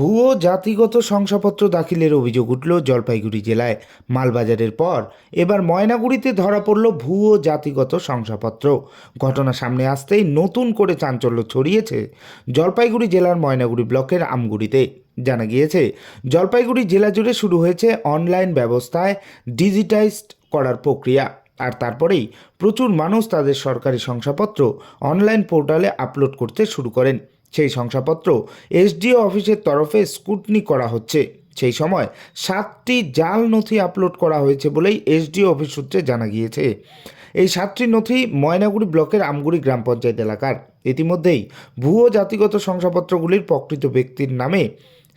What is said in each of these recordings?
ভুয়ো জাতিগত শংসাপত্র দাখিলের অভিযোগ উঠল জলপাইগুড়ি জেলায়। মালবাজারের পর এবার ময়নাগুড়িতে ধরা পড়ল ভুয়ো জাতিগত শংসাপত্র। ঘটনা সামনে আসতেই নতুন করে চাঞ্চল্য ছড়িয়েছে জলপাইগুড়ি জেলার ময়নাগুড়ি ব্লকের আমগুড়িতে। জানা গিয়েছে, জলপাইগুড়ি জেলা জুড়ে শুরু হয়েছে অনলাইন ব্যবস্থায় ডিজিটাইজড করার প্রক্রিয়া। আর তারপরেই প্রচুর মানুষ তাদের সরকারি শংসাপত্র অনলাইন পোর্টালে আপলোড করতে শুরু করেন। সেই শংসাপত্র এসডিও অফিসের তরফে স্কুটনি করা হচ্ছে। সেই সময় সাতটি জাল নথি আপলোড করা হয়েছে বলেই এসডিও অফিস সূত্রে জানা গিয়েছে। এই সাতটি নথি ময়নাগুড়ি ব্লকের আমগুড়ি গ্রাম পঞ্চায়েত এলাকার। ইতিমধ্যেই ভুয়ো জাতিগত শংসাপত্রগুলির প্রকৃত ব্যক্তির নামে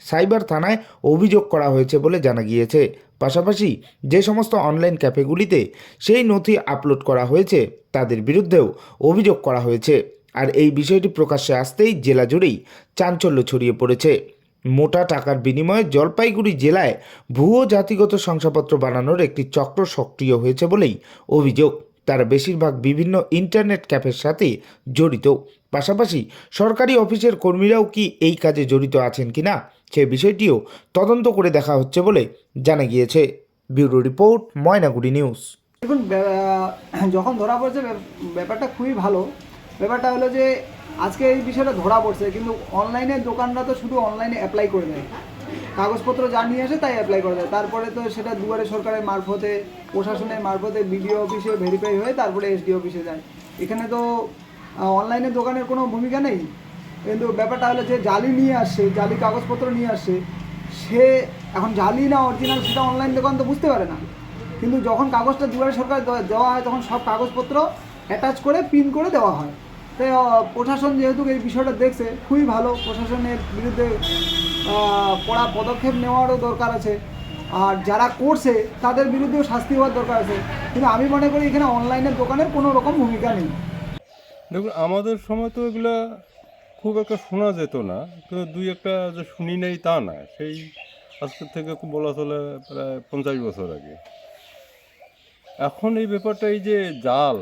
সাইবার থানায় অভিযোগ করা হয়েছে বলে জানা গিয়েছে। পাশাপাশি যে সমস্ত অনলাইন ক্যাফেগুলিতে সেই নথি আপলোড করা হয়েছে, তাদের বিরুদ্ধেও অভিযোগ করা হয়েছে। আর এই বিষয়টি প্রকাশ্যে আসতেই জেলা জুড়েই চাঞ্চল্য ছড়িয়ে পড়েছে। মোটা টাকার বিনিময়ে জলপাইগুড়ি জেলায় ভুয়ো জাতিগত শংসাপত্র বানানোর একটি চক্র সক্রিয় হয়েছে বলেই অভিযোগ। তারা বেশিরভাগ বিভিন্ন ইন্টারনেট ক্যাফের সাথে জড়িত। পাশাপাশি সরকারি অফিসের কর্মীরাও কি এই কাজে জড়িত আছেন কিনা সে বিষয়টিও তদন্ত করে দেখা হচ্ছে বলে জানা গিয়েছে। Bureau report, Maynaguri news. দেখুন যখন ধরা পড়ছে ব্যাপ- ব্যাপারটা খুবই ভালো। ব্যাপারটা হলো যে আজকে এই বিষয়টা ধরা পড়ছে, কিন্তু অনলাইনে দোকানরা তো শুধু অনলাইনে অ্যাপ্লাই করে দেয়। কাগজপত্র যা নিয়ে আসে তাই অ্যাপ্লাই করে দেয়। তারপরে তো সেটা দুয়ারে সরকারের মারফতে, প্রশাসনের মারফতে বিডিও অফিসে ভেরিফাই হয়ে তারপরে এসডি অফিসে যায়। এখানে তো অনলাইনে দোকানের কোনো ভূমিকা নেই। কিন্তু ব্যাপারটা হলো যে জালি নিয়ে আসছে জালি কাগজপত্র নিয়ে আসছে সে এখন জালি না অরিজিনাল সেটা অনলাইন দোকান তো বুঝতে পারে না। কিন্তু যখন কাগজটা দুয়ারে সরকার দেওয়া- দেওয়া হয় তখন সব কাগজপত্র অ্যাটাচ করে পিন করে দেওয়া হয়। তাই প্রশাসন যেহেতু এই বিষয়টা দেখছে, খুবই ভালো। প্রশাসনের বিরুদ্ধে কড়া পদক্ষেপ নেওয়ারও দরকার আছে। আর যারা করছে, তাদের বিরুদ্ধেও শাস্তি হওয়ার দরকার আছে। কিন্তু আমি মনে করি এখানে অনলাইনের দোকানের কোনো রকম ভূমিকা নেই। দেখুন, আমাদের সময় তো এগুলা খুব একটা শোনা যেত না। তো দুই একটা যে শুনি নেই তা না। সেই আজকের থেকে বলা চলে প্রায় পঞ্চাশ বছর আগে। এখন এই ব্যাপারটা এই যে জাল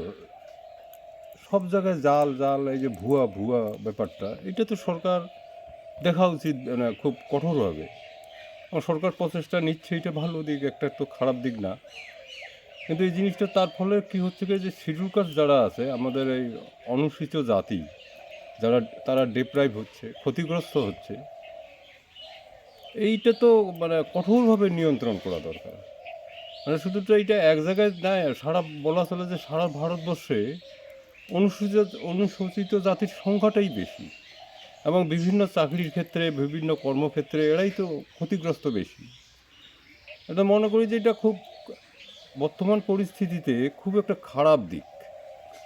সব জায়গায় জাল জাল, এই যে ভুয়া ভুয়া ব্যাপারটা, এটা তো সরকার দেখা উচিত মানে খুব কঠোরভাবে সরকার প্রচেষ্টা নিচ্ছে, এটা ভালো দিক, একটা তো খারাপ দিক না। কিন্তু এই জিনিসটা তার ফলে কি হচ্ছে কি, যে শিডিউল কাস্ট যারা আছে, আমাদের এই অনুসূচিত জাতি, যারা, তারা ডিপ্রাইভ হচ্ছে, ক্ষতিগ্রস্ত হচ্ছে, এইটা তো মানে কঠোরভাবে নিয়ন্ত্রণ করা দরকার। মানে শুধু তো এইটা এক জায়গায় নয় সারা বলা চলে যে সারা ভারতবর্ষে অনুসূচিত অনুসূচিত জাতির সংখ্যাটাই বেশি এবং বিভিন্ন চাকরির ক্ষেত্রে, বিভিন্ন কর্মক্ষেত্রে এরাই তো ক্ষতিগ্রস্ত বেশি। এটা মনে করি যে এটা খুব বর্তমান পরিস্থিতিতে খুব একটা খারাপ দিক,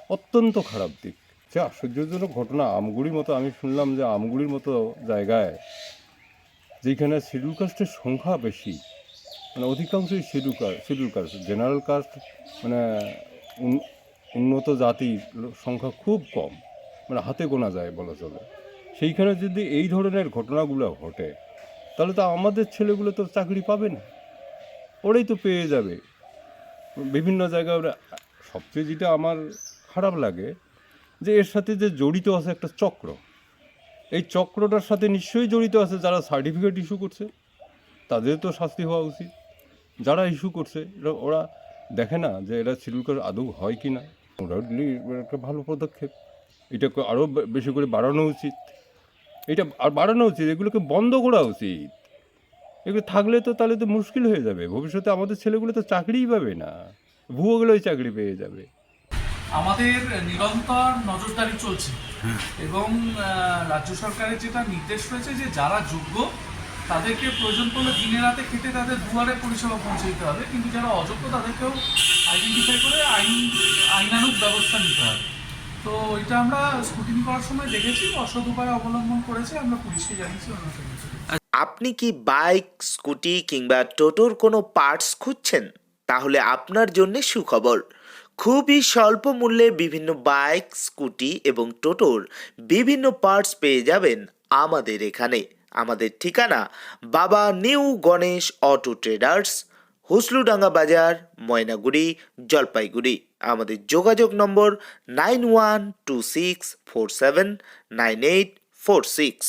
অত্যন্ত খারাপ দিক। যে আশ্চর্যজনক ঘটনা, আমগুড়ির মতো আমি শুনলাম যে আমগুড়ির মতো জায়গায় যেখানে শিডিউল কাস্টের সংখ্যা বেশি মানে অধিকাংশই schedule caste schedule caste general caste মানে উন্নত জাতির সংখ্যা খুব কম মানে হাতে গোনা যায় বলা চলে। সেইখানে যদি এই ধরনের ঘটনাগুলো ঘটে, তাহলে তো আমাদের ছেলেগুলো তো চাকরি পাবে না। ওরাই তো পেয়ে যাবে। বিভিন্ন জায়গায় ওরা, সবচেয়ে যেটা আমার খারাপ লাগে, যে এর সাথে যে জড়িত আছে একটা চক্র। এই চক্রটার সাথে নিশ্চয়ই জড়িত আছে যারা সার্টিফিকেট ইস্যু করছে, তাদের তো শাস্তি হওয়া উচিত। যারা ইস্যু করছে ওরা দেখে না যে এরা শিডিউল আদৌ হয় কি না ওরা একটা ভালো পদক্ষেপ। এটা আরও বেশি করে বাড়ানো উচিত। এটা আর বাড়ানো উচিত এগুলোকে বন্ধ করা উচিত। এগুলো থাকলে তো তাহলে তো মুশকিল হয়ে যাবে। ভবিষ্যতে আমাদের ছেলেগুলো তো চাকরিই পাবে না। ভুয়োগুলোই চাকরি পেয়ে যাবে। আমাদের নিরন্তর নজরদারি চলছে। এবং রাজ্য সরকারের যেটা নির্দেশ রয়েছে যে যারা যোগ্য তাদেরকে প্রয়োজন পড়লে দিনে রাতে খেতে তাদের দুয়ারে পরিষেবা পৌঁছে দিতে হবে, কিন্তু যারা অযোগ্য তাদেরকেও আইডেন্টিফাই করে আইন, আইনানুগ ব্যবস্থা নিতে হবে। তো এটা আমরা স্কুটিনি করার সময় দেখেছি, অসৎ উপায় অবলম্বন করেছে, আমরা পুলিশকে জানিয়েছি, অন্য আপনি কি বাইক স্কুটি কিংবা টোটোর কোনো পার্টস খুঁজছেন? তাহলে আপনার জন্য সুখবর। খুবই স্বল্প মূল্যে বিভিন্ন বাইক স্কুটি এবং টোটোর বিভিন্ন পার্টস পেয়ে যাবেন আমাদের এখানে। আমাদের ঠিকানা Baba new Ganesh auto traders, Husludanga Bazar, Maynaguri, Jalpaiguri. আমাদের যোগাযোগ নম্বর nine one two six four seven, nine eight four six.